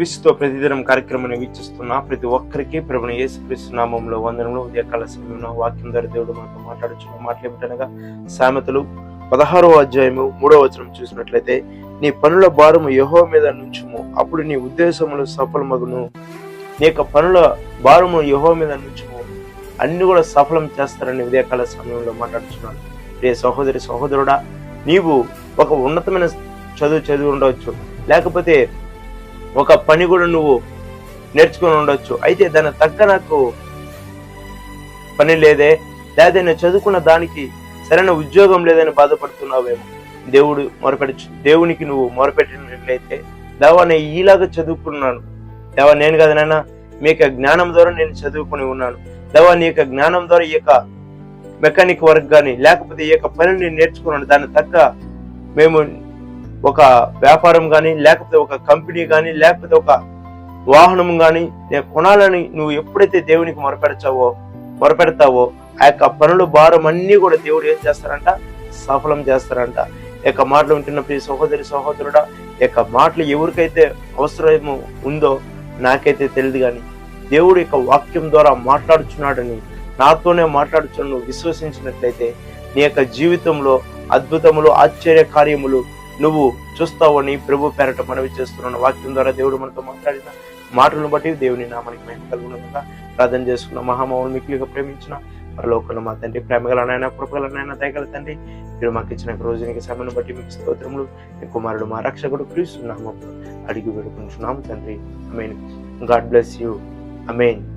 క్రీస్తుతో ప్రతిదినం కార్యక్రమాన్ని వీక్షిస్తున్న ప్రతి ఒక్కరికి ప్రభుని యేసు క్రీస్తు నామంలో వందనంలో ఉదయకాల సమయంలో వాక్యం ద్వారా దేవుడు మనతో మాట్లాడుచున్న మాట్లాడటనగా సామెతలు పదహారో అధ్యాయము మూడో వచనం చూసినట్లయితే నీ పనుల భారము యహో మీద నుంచుము. అప్పుడు నీ ఉద్దేశములు సఫలమగును. నీ యొక్క పనుల భారము యహో మీద నుంచుము. అన్ని కూడా సఫలం చేస్తారని ఉదయకాల సమయంలో మాట్లాడుచున్నాను. ప్రియ సహోదరి సహోదరుడా నీవు ఒక ఉన్నతమైన చదువు చదివి ఉండవచ్చు. లేకపోతే ఒక పని కూడా నువ్వు నేర్చుకొని ఉండొచ్చు. అయితే దాని తగ్గ నాకు పని లేదే. లేదా నేను చదువుకున్న దానికి సరైన ఉద్యోగం లేదని బాధపడుతున్నావేమో. దేవుడు మొరపెట్టి దేవునికి నువ్వు మొరపెట్టినట్లయితే దేవా నేను ఈలాగా చదువుకున్నాను. దేవా నేను కదా నాన్న మీ యొక్క జ్ఞానం ద్వారా నేను చదువుకుని ఉన్నాను. దేవా నీ యొక్క జ్ఞానం ద్వారా ఈ యొక్క మెకానిక్ వర్క్ కానీ లేకపోతే ఈ యొక్క పనిని నేను నేర్చుకున్నాను. దాని తగ్గ మేము ఒక వ్యాపారం కానీ లేకపోతే ఒక కంపెనీ కానీ లేకపోతే ఒక వాహనం కానీ నేను కొనాలని నువ్వు ఎప్పుడైతే దేవునికి మొరపెడతావో మొరపెడతావో ఆ యొక్క పనుల భారం అన్ని కూడా దేవుడు ఏం చేస్తారంట? సఫలం చేస్తారంట. యొక్క మాటలు వింటున్న ప్రతి సహోదరి సహోదరుడా యొక్క మాటలు ఎవరికైతే అవసరము ఉందో నాకైతే తెలియదు కానీ దేవుడు యొక్క వాక్యం ద్వారా మాట్లాడుచున్నాడని నాతోనే మాట్లాడుచున్న నువ్వు విశ్వసించినట్లయితే నీ యొక్క జీవితంలో అద్భుతములు ఆశ్చర్య కార్యములు నువ్వు చూస్తావని ప్రభు పేరట మనవి చేస్తున్నాను. వాక్యం ద్వారా దేవుడు మనతో మాట్లాడిన మాటలను బట్టి దేవుని నామానికి మేము కలుగునుగా ప్రార్థన చేసుకున్న మహామౌలు మిక్కిలిగా ప్రేమించిన పరలోకంలో మా తండ్రి ప్రేమగలనైనా కృపగలనైనా దయగల తండ్రి మీరు మాకు ఇచ్చిన రోజునికి సమయం బట్టి మీకు స్తోత్రములు. మీ కుమారుడు మా రక్షకుడు క్రీస్తున్నాము అడిగి వేడుకుంటున్నాము తండ్రి. Amen God bless you amen